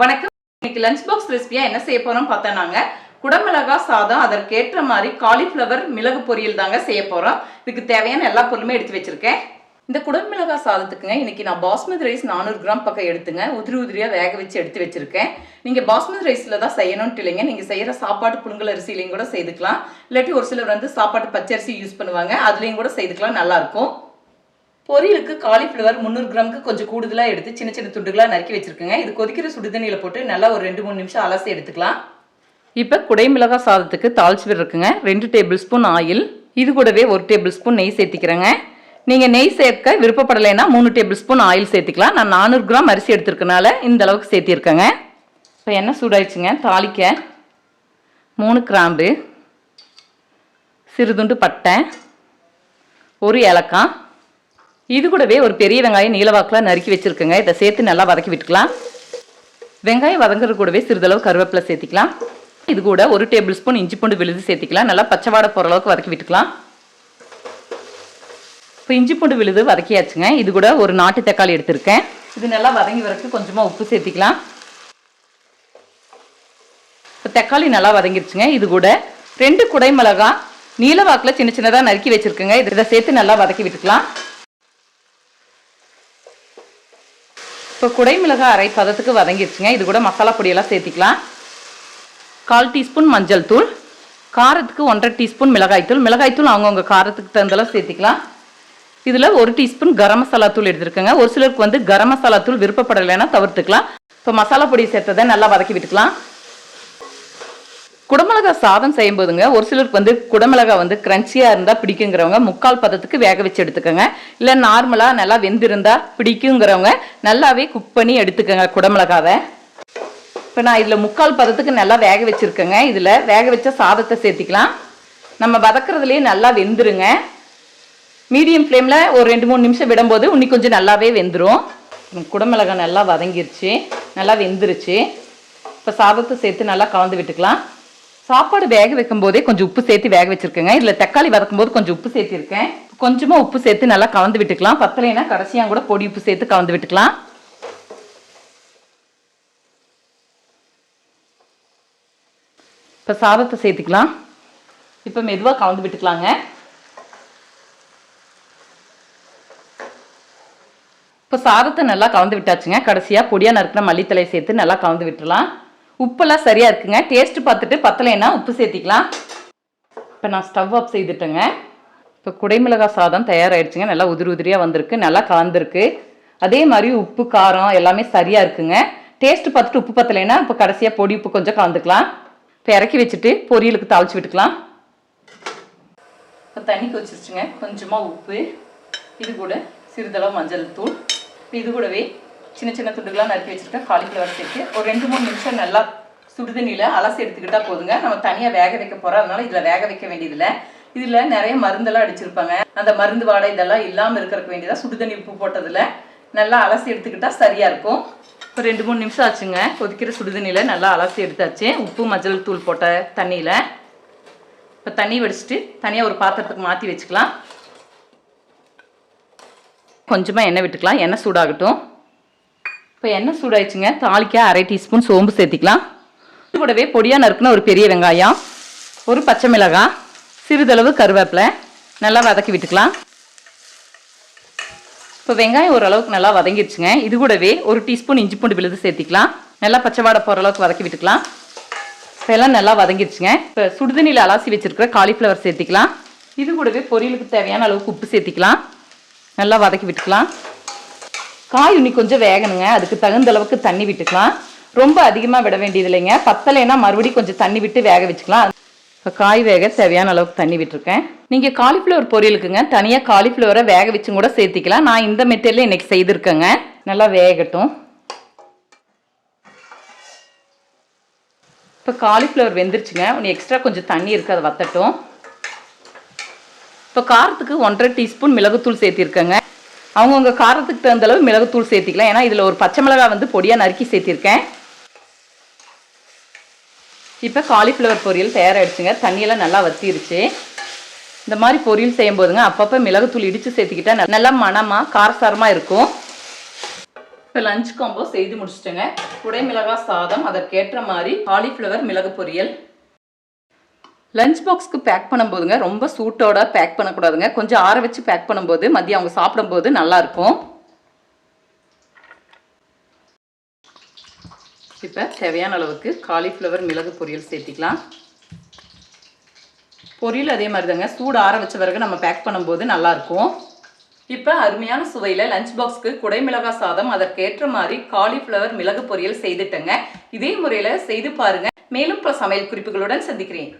வணக்கம். இன்னைக்கு lunch box ரெசிபியா என்ன செய்ய போறோம் பார்த்தா குடமிளகா சாதம் அதற்கேற்ற மாதிரி காலிஃப்ளவர் மிளகு பொரியல் தாங்க செய்ய போறோம். இதுக்கு தேவையான எல்லா பொருளுமே எடுத்து வச்சிருக்கேன். இந்த குடமிளகா சாதத்துக்குங்க இன்னைக்கு நான் பாஸ்மதி ரைஸ் நானூறு கிராம் பக்கம் எடுத்துங்க. உதிரி உதிரியா வேக வச்சு எடுத்து வச்சிருக்கேன். நீங்க பாஸ்மதி ரைஸ்ல தான் செய்யணும்னு இல்லைங்க. நீங்க செய்யற சாப்பாட்டு புழுங்கல் அரிசிலையும் கூட செய்துக்கலாம். இல்லாட்டி ஒரு சிலர் வந்து சாப்பாட்டு பச்சரிசி யூஸ் பண்ணுவாங்க. அதுலயும் கூட செய்துக்கலாம். நல்லா இருக்கும். பொரியலுக்கு காலிஃப்ளவர் முந்நூறு கிராமுக்கு கொஞ்சம் கூடுதலாக எடுத்து சின்ன சின்ன துண்டுகளாக நறுக்கி வச்சுருக்கேங்க. இது கொதிக்கிற சுடுதண்ணியில் போட்டு நல்லா ஒரு ரெண்டு மூணு நிமிஷம் அலசி எடுத்துக்கலாம். இப்போ குடைமிளகாய் சாதத்துக்கு தாளிச்சு இருக்குங்க. ரெண்டு டேபிள் ஸ்பூன் ஆயில் இது கூடவே ஒரு டேபிள் ஸ்பூன் நெய் சேர்த்திக்கிறேங்க. நீங்கள் நெய் சேர்க்க விருப்பப்படலைன்னா மூணு டேபிள் ஸ்பூன் ஆயில் சேர்த்துக்கலாம். நான் நானூறு கிராம் அரிசி எடுத்துருக்கனால இந்த அளவுக்கு சேர்த்திருக்கேங்க. இப்போ எண்ணெய் சூடாயிடுச்சுங்க. தாளிக்க மூணு கிராம்பு சிறுதுண்டு பட்டை ஒரு ஏலக்காய் இது கூடவே ஒரு பெரிய வெங்காயம் நீலவாக்கில் நறுக்கி வச்சுருக்கேங்க. இதை சேர்த்து நல்லா வதக்கி விட்டுக்கலாம். வெங்காயம் வதங்குறது கூடவே சிறிதளவு கருவேப்பிலை சேர்த்திக்கலாம். இது கூட ஒரு டேபிள் ஸ்பூன் இஞ்சி பூண்டு விழுது சேர்த்திக்கலாம். நல்லா பச்சைவாடை போகிற அளவுக்கு வதக்கி விட்டுக்கலாம். இப்போ இஞ்சி பூண்டு விழுது வதக்கியாச்சுங்க. இது கூட ஒரு நாட்டு தக்காளி எடுத்திருக்கேன். இது நல்லா வதங்கி வரக்கு கொஞ்சமாக உப்பு சேர்த்திக்கலாம். இப்போ தக்காளி நல்லா வதங்கிருச்சுங்க. இது கூட ரெண்டு குடை மிளகா நீல வாக்கில் சின்ன சின்னதாக நறுக்கி வச்சுருக்குங்க. இதை சேர்த்து நல்லா வதக்கி விட்டுக்கலாம். இப்போ குடை மிளகாய் அரை பதத்துக்கு வதங்கிடுச்சுங்க இது கூட மசாலா பொடியெல்லாம் சேர்த்திக்கலாம். கால் டீஸ்பூன் மஞ்சள் தூள். காரத்துக்கு ஒன்றரை டீஸ்பூன் மிளகாய்த்தூள் மிளகாய்த்தூள் அவங்கவுங்க காரத்துக்கு தகுந்தெல்லாம் சேர்த்திக்கலாம். இதில் ஒரு டீஸ்பூன் கரம் மசாலா தூள் எடுத்துருக்கேங்க. ஒரு சிலருக்கு வந்து கரம் மசாலா தூள் விருப்பப்படலைன்னா தவிர்த்துக்கலாம். இப்போ மசாலா பொடி சேர்த்ததை நல்லா வதக்கி விட்டுக்கலாம். குடமிளகா சாதம் செய்யும் போதுங்க ஒரு சிலருக்கு வந்து குடமிளகா வந்து கிரன்ச்சியாக இருந்தால் பிடிக்குங்கிறவங்க முக்கால் பதத்துக்கு வேக வச்சு எடுத்துக்கோங்க. இல்லை நார்மலாக நல்லா வெந்திருந்தா பிடிக்குங்கிறவங்க நல்லாவே குக் பண்ணி எடுத்துக்கோங்க குடமிளகாவை. இப்போ நான் இதில் முக்கால் பதத்துக்கு நல்லா வேக வச்சுருக்கேங்க. இதில் வேக வச்ச சாதத்தை சேர்த்திக்கலாம். நம்ம வதக்குறதுலேயே நல்லா வெந்துருங்க. மீடியம் ஃப்ளேமில் ஒரு ரெண்டு மூணு நிமிஷம் விடும்போது இன்னி கொஞ்சம் நல்லாவே வெந்துடும் குடமிளகாய் நல்லா வதங்கிருச்சு. நல்லா வெந்துருச்சு. இப்போ சாதத்தை சேர்த்து நல்லா கலந்து விட்டுக்கலாம். சாப்பாடு வேக வைக்கும் போதே கொஞ்சம் உப்பு சேர்த்து வேக வச்சிருக்கேங்க. இதில் தக்காளி வதக்கும் போது கொஞ்சம் உப்பு சேர்த்திருக்கேன். கொஞ்சமாக உப்பு சேர்த்து நல்லா கலந்து விட்டுக்கலாம். பத்தலைன்னா கடைசியாக கூட பொடி உப்பு சேர்த்து கலந்து விட்டுக்கலாம். இப்போ சாதத்தை சேர்த்துக்கலாம். இப்போ மெதுவாக கலந்து விட்டுக்கலாங்க. இப்போ சாதத்தை நல்லா கலந்து விட்டாச்சுங்க. கடைசியாக பொடியாக நறுக்கிற மல்லித்தலையை சேர்த்து நல்லா கலந்து விட்டுலாம் உப்பெல்லாம் சரியாக இருக்குங்க. டேஸ்ட் பார்த்துட்டு பத்தலைன்னா உப்பு சேர்த்திக்கலாம். இப்போ நான் ஸ்டவ் ஆஃப் செய்துட்டேங்க. இப்போ குடைமிளகாய் சாதம் தயாராகிடுச்சுங்க நல்லா உதிரி உதிரியாக வந்திருக்கு. நல்லா கலந்துருக்கு. அதே மாதிரி உப்பு காரம் எல்லாமே சரியாக இருக்குங்க. டேஸ்ட் பார்த்துட்டு உப்பு பத்தலைன்னா இப்போ கடைசியாக பொடி உப்பு கொஞ்சம் கலந்துக்கலாம். இப்போ இறக்கி வச்சுட்டு பொரியலுக்கு தாளிச்சு விட்டுக்கலாம். இப்போ தண்ணி கொச்சிருச்சுங்க கொஞ்சமாக உப்பு இது கூட சிறிதளவு மஞ்சள் தூள் இது கூடவே சின்ன சின்ன துண்டுகளாக நறுக்கி வச்சுருக்கேன். காலிஃப்ளவர் சேர்த்து ஒரு ரெண்டு மூணு நிமிஷம் நல்லா சுடுதண்ணியில் அலசி எடுத்துக்கிட்டால் போதுங்க. நம்ம தனியாக வேக வைக்க போகிறோம் அதனால இதில் வேக வைக்க வேண்டியதில்லை. இதில் நிறைய மருந்தெல்லாம் அடிச்சிருப்பாங்க. அந்த மருந்து வாடை இதெல்லாம் இல்லாமல் இருக்கிறதுக்கு வேண்டியதாக சுடுதண்ணி உப்பு போட்டதில் நல்லா அலசி எடுத்துக்கிட்டால் சரியாக இருக்கும். இப்போ ரெண்டு மூணு நிமிஷம் ஆச்சுங்க. கொதிக்கிற சுடுதண்ணியில் நல்லா அலசி எடுத்தாச்சு. உப்பு மஞ்சள் தூள் போட்ட தண்ணியில். இப்போ தண்ணி வடிச்சிட்டு தனியாக ஒரு பாத்திரத்துக்கு மாற்றி வச்சுக்கலாம். கொஞ்சமாக எண்ணெய் விட்டுக்கலாம். எண்ணெய் சூடாகட்டும். இப்போ எண்ணெய் சூடாயிடுச்சுங்க? தாளிக்க அரை டீஸ்பூன் சோம்பு சேர்த்திக்கலாம். இது கூடவே பொடியாக நறுக்குன ஒரு பெரிய வெங்காயம் ஒரு பச்சை மிளகாய் சிறிதளவு கருவேப்பிலை நல்லா வதக்கி விட்டுக்கலாம். இப்போ வெங்காயம் ஓரளவுக்கு நல்லா வதங்கிடுச்சுங்க. இது கூடவே ஒரு டீஸ்பூன் இஞ்சி பூண்டு விழுது சேர்த்திக்கலாம். நல்லா பச்சை வாடை போகிற அளவுக்கு வதக்கி விட்டுக்கலாம். இப்போ எல்லாம் நல்லா வதங்கிடுச்சுங்க. இப்போ சுடுதண்ணியில் அலாசி வச்சுருக்கிற காலிஃப்ளவர் சேர்த்திக்கலாம். இது கூடவே பொரியலுக்கு தேவையான அளவுக்கு உப்பு சேர்த்திக்கலாம். நல்லா வதக்கி விட்டுக்கலாம். காய் இன்னி கொஞ்சம் வேகணுங்க. அதுக்கு தகுந்த அளவுக்கு தண்ணி விட்டுக்கலாம். ரொம்ப அதிகமாக விட வேண்டியது இல்லைங்க. பத்தலைன்னா மறுபடியும் கொஞ்சம் தண்ணி விட்டு வேக வச்சுக்கலாம். இப்போ காய் வேக தேவையான அளவுக்கு தண்ணி விட்டுருக்கேன். நீங்கள் காலிஃப்ளவர் பொரியலுக்குங்க. தனியாக காலிஃப்ளவரை வேக வச்சும் கூட சேர்த்திக்கலாம். நான் இந்த மெட்டீரியல் இன்னைக்கு செய்திருக்கேங்க. நல்லா வேகட்டும். இப்போ காலிஃப்ளவர் வெந்துருச்சுங்க. ஒன்று எக்ஸ்ட்ரா கொஞ்சம் தண்ணி இருக்குது அதை வத்தட்டும். இப்போ காரத்துக்கு ஒன்றரை டீஸ்பூன் மிளகுத்தூள் சேர்த்திருக்கேங்க. அவங்கவுங்க காரத்துக்கு தகுந்த அளவு மிளகுத்தூள் சேர்த்திக்கலாம். ஏன்னா இதில் ஒரு பச்சை மிளகாய் வந்து பொடியாக நறுக்கி சேர்த்திருக்கேன். இப்போ காலிஃப்ளவர் பொரியல் தயாராகிடுச்சுங்க தண்ணியெல்லாம் நல்லா வத்திருச்சு. இந்த மாதிரி பொரியல் செய்யும் போதுங்க அப்பப்போ மிளகுத்தூள் இடித்து சேர்த்துக்கிட்டா நல்லா மணமாக காரசாரமாக இருக்கும். இப்போ லஞ்ச் காம்போ செய்து முடிச்சிட்டேங்க. குடைமிளகாய் சாதம் அதற்கேற்ற மாதிரி காலிஃப்ளவர் மிளகு பொரியல். லஞ்ச் பாக்ஸ்க்கு பேக் பண்ணும்போதுங்க ரொம்ப சூட்டோட பேக் பண்ணக்கூடாதுங்க. கொஞ்சம் ஆற வச்சு பேக் பண்ணும்போது மதியம் அவங்க சாப்பிடும்போது நல்லா இருக்கும் இப்போ தேவையான அளவுக்கு காலிஃப்ளவர் மிளகு பொரியல் சேர்த்திக்கலாம். பொரியல் அதே மாதிரி தாங்க சூடு ஆற வச்ச பிறகு நம்ம பேக் பண்ணும்போது நல்லாயிருக்கும். இப்போ அருமையான சுவையில் லஞ்ச் பாக்ஸ்க்கு குடைமிளகாய் சாதம் அதற்கேற்ற மாதிரி காலிஃப்ளவர் மிளகு பொரியல் செய்துட்டேங்க. இதே முறையில் செய்து பாருங்க. மேலும் பல சமையல் குறிப்புகளுடன் சந்திக்கிறேன்.